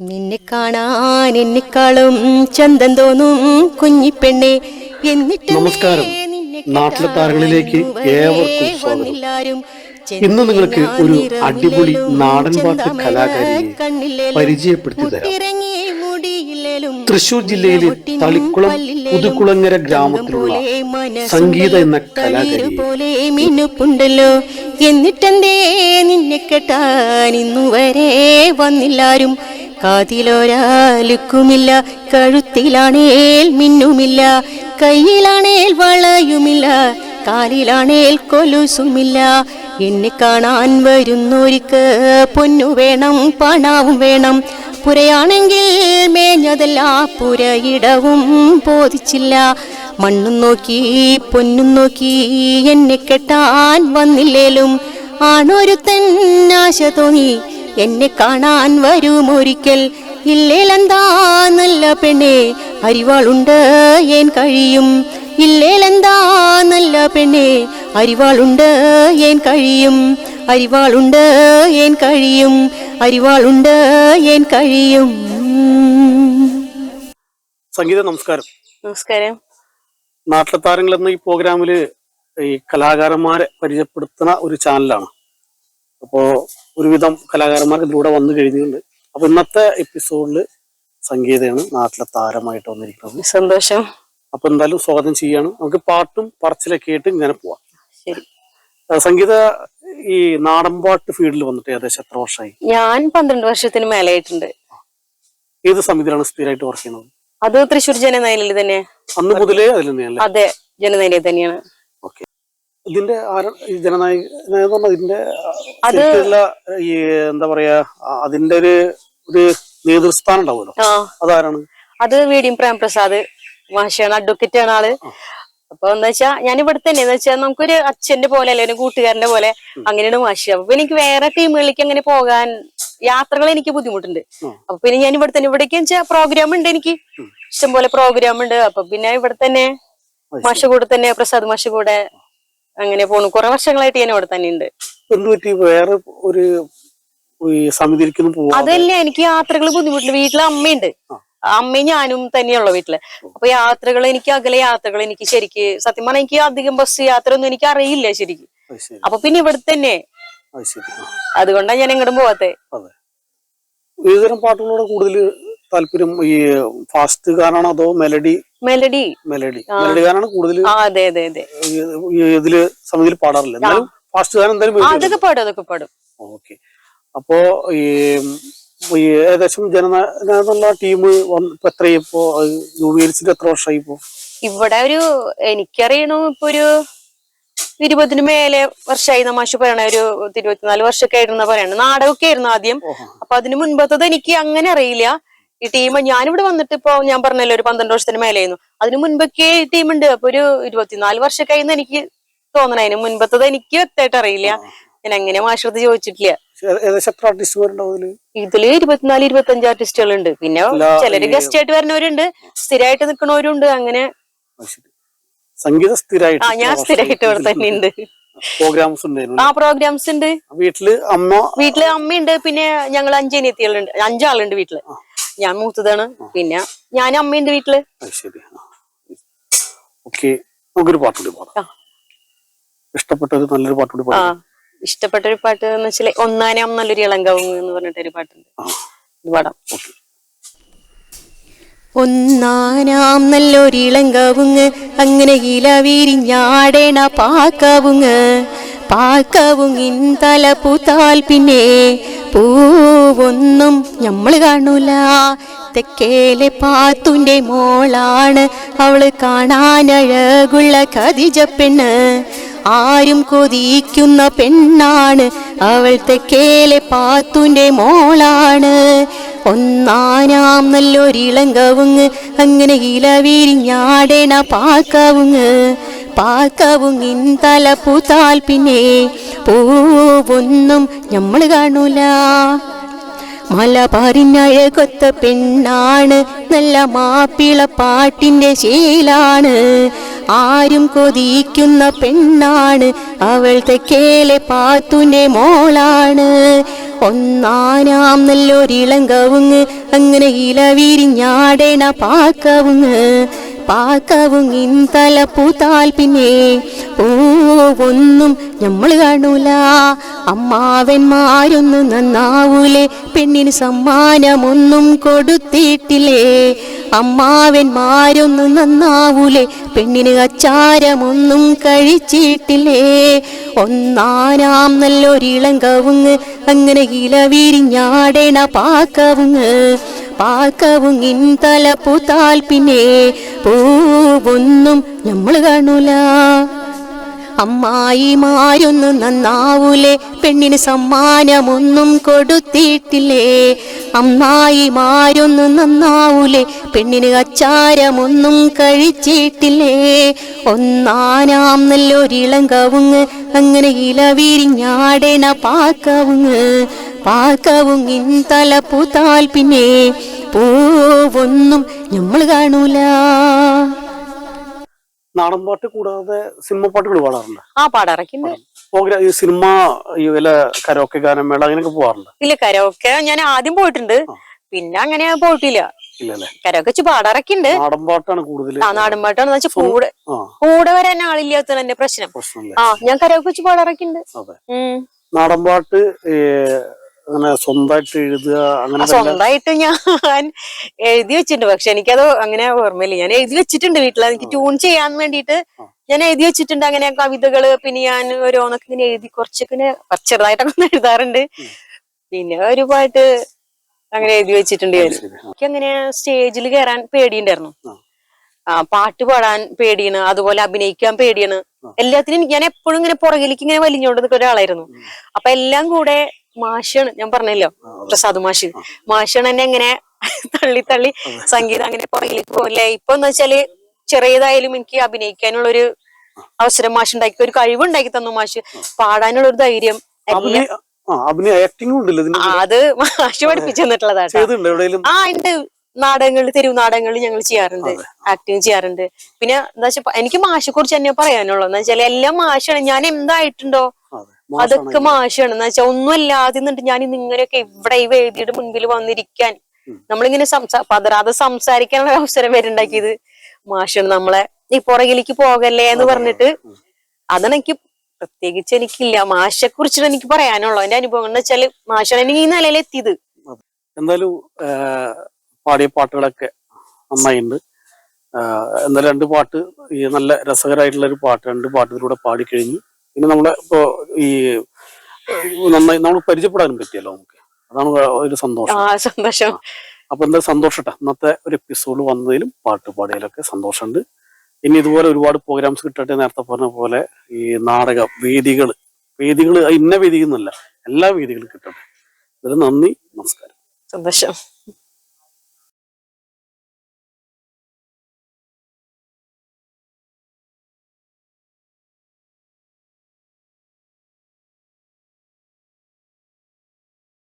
നിന്നെ കാണാൻ എന്നെക്കാളും ചന്തം തോന്നും കുഞ്ഞിപ്പെണ്ണെ എന്നിട്ട് നമസ്കാരം. നാട്ടിലെ താരങ്ങളിലേക്ക് ഏവർക്കും സ്വാഗതം. ഇന്ന് നിങ്ങൾക്ക് ഒരു അടിപൊളി നാടൻ പാട്ട് കലാകാരിയെ പരിചയപ്പെടുത്തി തരാം. തൃശൂർ ജില്ലയിലെ തളിക്കുളം പുതുക്കുളങ്ങര ഗ്രാമത്തിലുള്ള സംഗീത എന്ന കലാകാരി പോലെ മിനുപ്പുണ്ടല്ലോ എന്നിട്ടെന്തേ നിന്നെ കെട്ടാൻ ഇന്നു വരെ വന്നില്ലാരും കാതിലൊരാലുക്കുമില്ല കഴുത്തിലാണേൽ മിന്നുമില്ല കയ്യിലാണേൽ വളയുമില്ല കാലിലാണേൽ കൊലുസുമില്ല. എന്നെ കാണാൻ വരുന്നോരിക്ക് പൊന്നു വേണം പണാവും വേണം. പുരയാണെങ്കിൽ മേഞ്ഞതല്ല പുരയിടവും ബോധിച്ചില്ല. മണ്ണും നോക്കി പൊന്നും നോക്കി എന്നെ കെട്ടാൻ വന്നില്ലേലും ആണൊരുത്തൻ തന്നാശ തോന്നി. എന്നെ കാണാൻ വരുമൊരിക്കൽ. ഇല്ലേലെന്താ നല്ല പെണ്ണെ അരിവാളുണ്ട് ഏൻ കഴിയും. ഇല്ലേലെന്താ നല്ല പെണ്ണെ അരിവാളുണ്ട് ഏൻ കഴിയും. അരിവാളുണ്ട് ഏൻ കഴിയും. അരിവാളുണ്ട് ഏൻ കഴിയും. സംഗീത നമസ്കാരം. നമസ്കാരം. നാട്ടിലെ താരങ്ങൾ എന്ന ഈ പ്രോഗ്രാമിൽ ഈ കലാകാരന്മാരെ പരിചയപ്പെടുത്തുന്ന ഒരു ചാനലാണ്. അപ്പോ ഒരുവിധം കലാകാരന്മാർ ഇതിലൂടെ വന്നു കഴിഞ്ഞിട്ടുണ്ട്. അപ്പൊ ഇന്നത്തെ എപ്പിസോഡിൽ സംഗീതയാണ് നാട്ടിലെ താരമായിട്ട് വന്നിരിക്കുന്നത്. സന്തോഷം. അപ്പൊ എന്തായാലും സ്വാഗതം ചെയ്യാണ്. നമുക്ക് പാട്ടും പറച്ചിലൊക്കെ ആയിട്ട് ഇങ്ങനെ പോവാം. ശരി. സംഗീത ഈ നാടൻപാട്ട് ഫീൽഡിൽ വന്നിട്ട് ഏകദേശം എത്ര വർഷമായി ഞാൻ പന്ത്രണ്ട് വർഷത്തിന് മേലെയായിട്ടുണ്ട് ഏത് സമിതിയിലാണ് സ്ഥിരമായിട്ട് വർക്ക് ചെയ്യുന്നത്? അത് തൃശൂർ ജനനയിലിൽ തന്നെ അന്ന് മുതലേ അതിൽ തന്നെയല്ലേ? അതെ ജനനയിലെ തന്നെയാണ്. ഇതിന്റെ ആര- ഈ ജനനായക എന്ന് പറഞ്ഞാൽ ഇതിന്റെ അത് ശരിക്കുള്ള ഈ എന്താ പറയാ അതിന്റെ ഒരു ഒരു നേതൃസ്ഥാനം ഉണ്ടാവുമല്ലോ. അതാരാണ്? അത് വീടിയും പ്രേംപ്രസാദ് മാഷാണ് അഡ്വക്കേറ്റ് ആണ് ആൾ. അപ്പൊ എന്താ വെച്ചാ ഞാൻ ഇവിടെ തന്നെ എന്ന് വെച്ചാൽ നമുക്കൊരു അച്ഛന്റെ പോലെ അല്ലെ ഒരു കൂട്ടുകാരന്റെ പോലെ അങ്ങനെയാണ് മാഷി. അപ്പൊ എനിക്ക് വേറെ ടീമുകളിലേക്ക് അങ്ങനെ പോകാൻ യാത്രകൾ എനിക്ക് ബുദ്ധിമുട്ടുണ്ട്. അപ്പൊ പിന്നെ ഞാൻ ഇവിടെ തന്നെ ഇവിടേക്ക് വെച്ചാൽ പ്രോഗ്രാം ഉണ്ട് എനിക്ക്. ഇഷ്ടംപോലെ പ്രോഗ്രാം ഉണ്ട്. അപ്പൊ പിന്നെ ഇവിടെ തന്നെ മാഷ കൂടെ തന്നെ പ്രസാദ് മാഷ കൂടെ അങ്ങനെ പോണു. കുറെ വർഷങ്ങളായിട്ട് ഞാൻ ഇവിടെ തന്നെ ഉണ്ട് വേറെ ഒരു സമിതിയിലേക്കൊന്നും അതല്ല എനിക്ക് യാത്രകൾ ബുദ്ധിമുട്ടില്ല. വീട്ടിലെ അമ്മയുണ്ട്. അമ്മയും ഞാനും തന്നെയുള്ള വീട്ടിൽ. അപ്പൊ യാത്രകൾ എനിക്ക് അകലെ യാത്രകൾ എനിക്ക് ശരിക്ക് സത്യം പറഞ്ഞാൽ എനിക്ക് അധികം ബസ് യാത്ര ഒന്നും എനിക്ക് അറിയില്ല ശരിക്ക്. അപ്പൊ പിന്നെ ഇവിടെ തന്നെ. അത് അതുകൊണ്ടാണ് ഞാൻ എങ്ങോട്ടും പോവാത്തെ. ഏതുതരം പാട്ടുകളോട് കൂടുതൽ താല്പര്യം? ഈ ഫാസ്റ്റ് ഗാനാണോ അതോ മെലഡി മെലഡി. മെലഡി. മെലഡി ഗാനാണ് കൂടുതൽ അതെ അതെ അതെ. ഇതിൽ സമിതിയിൽ പാടാറില്ല. എന്നാലും ഫാസ്റ്റ് ഗാനം എന്തായാലും അതൊക്കെ പാടും അതൊക്കെ പാടും. ഓക്കെ. അപ്പോ ഈ ഏകദേശം ജനനായകന്നുള്ള ടീം ഇപ്പൊ എത്രയായി ഇപ്പോ? രൂപീകരിച്ചിട്ട് എത്ര വർഷമായി ഇപ്പോ? ഇവിടെ ഒരു എനിക്കറിയണു ഇപ്പൊ ഒരു ഇരുപതിനു മേലെ വർഷമായി നമാഷ് പറയണ. ഒരു ഇരുപത്തിനാല് വർഷമൊക്കെ ആയിരുന്നു പറയണ. നാടകമൊക്കെ ആയിരുന്നു ആദ്യം. അപ്പൊ അതിന് മുൻപത്തത് എനിക്ക് അങ്ങനെ അറിയില്ല. ഈ ടീം ഞാനിവിടെ വന്നിട്ട് ഇപ്പൊ ഞാൻ പറഞ്ഞല്ലോ ഒരു പന്ത്രണ്ട് വർഷത്തിന് മേലെയായിരുന്നു. അതിന് മുൻപൊക്കെ ഈ ടീമുണ്ട് അപ്പൊ ഒരു ഇരുപത്തിനാല് വർഷമൊക്കെ ആയിരുന്നു എനിക്ക് തോന്നണ. അതിന് മുൻപത്തത് എനിക്ക് വ്യക്തമായിട്ട് അറിയില്ല. ഞാൻ എങ്ങനെ മാഷത്ത് ചോദിച്ചിട്ടില്ല. ഇതിൽ ഇരുപത്തിനാല് ഇരുപത്തി അഞ്ച് ആർട്ടിസ്റ്റുകൾ ഉണ്ട് പിന്നെ ചിലര് ഗസ്റ്റ് ആയിട്ട് വരുന്നവരുണ്ട്. സ്ഥിരമായിട്ട് നിൽക്കുന്നവരുണ്ട്. അങ്ങനെ സംഗീത സ്ഥിരമായിട്ട് ഞാൻ സ്ഥിരമായിട്ട് ഇവിടെ തന്നെ ഉണ്ട്. പ്രോഗ്രാംസ് ഉണ്ട് ആ പ്രോഗ്രാംസ് ഉണ്ട്. വീട്ടിൽ അമ്മ വീട്ടിൽ അമ്മയുണ്ട്. പിന്നെ ഞങ്ങൾ അഞ്ചിനെത്തിയുണ്ട് അഞ്ചാളുണ്ട് വീട്ടിൽ. ഞാൻ മൂത്തതാണ്. പിന്നെ ഞാൻ അമ്മയുണ്ട് വീട്ടിൽ. ശരി. ഓക്കെ. നമുക്കൊരു പാട്ടുകൂടി പാടാം. ഇഷ്ടപ്പെട്ട ഒരു നല്ലൊരു പാട്ടുകൂടി ആ. പാടാം. ഇഷ്ടപ്പെട്ട ഒരു പാട്ട് എന്ന് വെച്ചാൽ ഒന്നാനാം നല്ലൊരു ഇളങ്കവും എന്ന് പറഞ്ഞിട്ടൊരു പാട്ടുണ്ട്. പാടാം. ഒന്നാനാം ഒന്നാനാം നല്ലൊരിളങ്കവുങ്ങ് അങ്ങനെ ഇല വിരിഞ്ഞാടേണ പാക്കവുങ്ങ്. പാക്കവുങ്ങിൻ തല പൂത്താൽ പിന്നെ പൂവൊന്നും നമ്മൾ കാണൂല. തെക്കേലെ പാത്തുന്റെ മോളാണ് അവൾ കാണാനഴകുള്ള കതിജ പെണ്ണ്. ആരും കൊതിക്കുന്ന പെണ്ണാണ് അവൾ തെക്കേലെ പാത്തുന്റെ മോളാണ്. ഒന്നാനാം നല്ലൊരിളങ്കവുങ്ങ് അങ്ങനെ ഇല വിരിഞ്ഞാടേണ പാക്കവുങ്ങ്. പാക്കവുങ്ങിൻ ഇന്തല പൂത്താൽ പിന്നെ പൂവൊന്നും നമ്മൾ കാണൂല. മലബാറിനഴകൊത്ത പെണ്ണാണ് നല്ല മാപ്പിള പാട്ടിന്റെ ശീലാണ്. ആരും കൊതിക്കുന്ന പെണ്ണാണ് അവൾ തെക്കേലെ പാത്തുന്റെ മോളാണ്. ഒന്നാനാം നല്ലൊരിളങ്കവുങ്ങ് അങ്ങനെ ഇല വിരിഞ്ഞാടേണ പാക്കവുങ്ങ് പാക്കവുങ്ങിൻ പൂത്താൽ പിന്നെ പൂവൊന്നും നമ്മൾ കാണൂല. അമ്മാവന്മാരൊന്നും നന്നാവൂലേ പെണ്ണിന് സമ്മാനമൊന്നും കൊടുത്തിട്ടില്ലേ. അമ്മാവന്മാരൊന്നും നന്നാവൂലേ പെണ്ണിന് അച്ചാരമൊന്നും കഴിച്ചിട്ടില്ലേ. ഒന്നാനാം നല്ലൊരിളം കവുങ്ങ് അങ്ങനെ ഇല വിരിഞ്ഞാടേണ പാക്കവുങ്ങ്. പാക്കവുങ്ങിൻ തലപ്പു പിന്നെ പൂവൊന്നും നമ്മൾ കാണൂല. അമ്മായിമാരൊന്നും നന്നാവൂലേ പെണ്ണിന് സമ്മാനമൊന്നും കൊടുത്തിട്ടില്ലേ? അമ്മായിമാരൊന്നും നന്നാവൂലേ പെണ്ണിന് അച്ചാരമൊന്നും കഴിച്ചിട്ടില്ലേ? ഒന്നാനാം നല്ലൊരിളം കവുങ്ങ് അങ്ങനെ ഇല വിരിഞ്ഞാടേണ പാക്കവുങ്ങ് പാക്കവുങ്ങിൻ പൂത്താൽ പിന്നെ പൂവൊന്നും നമ്മൾ കാണൂല. നാടൻ പാട്ട് കൂടാതെ സിനിമ പാട്ടുകൾ പാടാറുണ്ട്. ആ പാടാറൊക്കെ സിനിമ വല്ല കരോക്കെ ഗാനമേള അങ്ങനെയൊക്കെ പോവാറുണ്ട്. ഇല്ല കരോക്കെ ഞാൻ ആദ്യം പോയിട്ടുണ്ട്. പിന്നെ അങ്ങനെ പോയിട്ടില്ല. കരോക്കെ വെച്ച് പാടാറൊക്കെ ഉണ്ട് നാടൻ പാട്ടാണ് കൂടുതൽ. ആ നാടൻ പാട്ടാണെന്ന് വെച്ചാൽ കൂടെ കൂടെ വരാൻ ആളില്ലാത്ത എന്റെ പ്രശ്നം. ആ ഞാൻ കരോക്കെ വെച്ച് പാടാറൊക്കെ ഉണ്ട് നാടൻപാട്ട് നാടൻ പാട്ട് ഏ, അങ്ങനെ സ്വന്തമായിട്ട് എഴുതുക അങ്ങനെ സ്വന്തമായിട്ട് ഞാൻ എഴുതി വെച്ചിട്ടുണ്ട്. പക്ഷെ എനിക്കത് അങ്ങനെ ഓർമ്മയില്ല. ഞാൻ എഴുതി വെച്ചിട്ടുണ്ട് വീട്ടിൽ എനിക്ക് ട്യൂൺ ചെയ്യാൻ വേണ്ടിയിട്ട് ഞാൻ എഴുതി വെച്ചിട്ടുണ്ട്. അങ്ങനെ കവിതകൾ പിന്നെ ഞാൻ ഓരോന്നൊക്കെ ഇങ്ങനെ എഴുതി കുറച്ചൊക്കെ ഇങ്ങനെ ചെറുതായിട്ടൊക്കെ എഴുതാറുണ്ട്. പിന്നെ ഒരു പാട്ട് അങ്ങനെ എഴുതി വെച്ചിട്ടുണ്ട് ഞാൻ. എനിക്ക് അങ്ങനെ സ്റ്റേജിൽ കയറാൻ പേടിയുണ്ടായിരുന്നു. പാട്ട് പാടാൻ പേടിയാണ്. അതുപോലെ അഭിനയിക്കാൻ പേടിയാണ്. എല്ലാത്തിനും ഞാൻ എപ്പോഴും ഇങ്ങനെ പുറകിലേക്ക് ഇങ്ങനെ വലിഞ്ഞുകൊണ്ട് നിൽക്കുന്ന ഒരാളായിരുന്നു അപ്പൊ എല്ലാം കൂടെ മാഷാണ് ഞാൻ പറഞ്ഞല്ലോ? പ്രസാദ് മാഷ് മാഷാണ് എന്നെ ഇങ്ങനെ തള്ളി തള്ളി സംഗീതം അങ്ങനെ പുറകിലേക്ക് പോലെ ഇപ്പൊ എന്ന് വെച്ചാൽ ചെറിയതായാലും എനിക്ക് അഭിനയിക്കാനുള്ള ഒരു അവസരം മാഷ് ഉണ്ടാക്കി ഒരു കഴിവ് ഉണ്ടാക്കി തന്നു മാഷ്. പാടാനുള്ള ഒരു ധൈര്യം. അത് മാഷ് പഠിപ്പിച്ചു തന്നിട്ടുള്ളതാണ് ആ ഉണ്ട്. നാടകങ്ങളിൽ തെരുവ് നാടകങ്ങളിൽ ഞങ്ങൾ ചെയ്യാറുണ്ട്. ആക്ടിങ് ചെയ്യാറുണ്ട്. പിന്നെ എന്താ വെച്ചാൽ എനിക്ക് മാഷെ കുറിച്ച് തന്നെ പറയാനുള്ളത് എന്താ വെച്ചാൽ എല്ലാം മാഷാണ്. ഞാൻ എന്തായിട്ടുണ്ടോ? അതൊക്കെ മാഷാണ്. എന്ന് വെച്ചാൽ ഒന്നും അല്ലാതെ നിന്നിട്ട് ഞാൻ ഇങ്ങനെയൊക്കെ ഇവിടെ ഈ വേദിയുടെ മുൻപിൽ വന്നിരിക്കാൻ. നമ്മളിങ്ങനെ സംസാ പതരാതെ സംസാരിക്കാനുള്ള അവസരം വരുണ്ടാക്കിയത് മാഷാണ് നമ്മളെ. ഈ പുറകിലേക്ക് പോകല്ലേ എന്ന് പറഞ്ഞിട്ട് അതാണ് എനിക്ക് പ്രത്യേകിച്ച് എനിക്കില്ല. മാഷെ കുറിച്ചിട്ട് എനിക്ക് പറയാനുള്ളൂ. എന്റെ അനുഭവം എന്ന് വെച്ചാൽ മാഷാണ് എനിക്ക് ഈ നിലയിൽ എത്തിയത്. എന്തായാലും പാടിയ പാട്ടുകളൊക്കെ നന്നായിട്ടുണ്ട് ആ, എന്തായാലും രണ്ട് പാട്ട് ഈ നല്ല രസകരമായിട്ടുള്ള ഒരു പാട്ട് രണ്ട് പാട്ടിലൂടെ പാടിക്കഴിഞ്ഞു. പിന്നെ നമ്മളെ ഇപ്പോ ഈ നന്നായി നമ്മൾ പരിചയപ്പെടാനും പറ്റിയല്ലോ നമുക്ക്. അതാണ് ഒരു സന്തോഷം. ആ സന്തോഷം. അപ്പൊ എന്താ സന്തോഷം ഇന്നത്തെ ഒരു എപ്പിസോഡ് വന്നതിലും പാട്ട് പാടിയതിലൊക്കെ സന്തോഷമുണ്ട്. ഇനി ഇതുപോലെ ഒരുപാട് പ്രോഗ്രാംസ് കിട്ടട്ടെ നേരത്തെ പറഞ്ഞ പോലെ ഈ നാടക വേദികൾ വേദികൾ ഇന്ന വേദികൾ എന്നല്ല എല്ലാ വേദികളും കിട്ടട്ടെ. ഇതിൽ നന്ദി നമസ്കാരം. സന്തോഷം.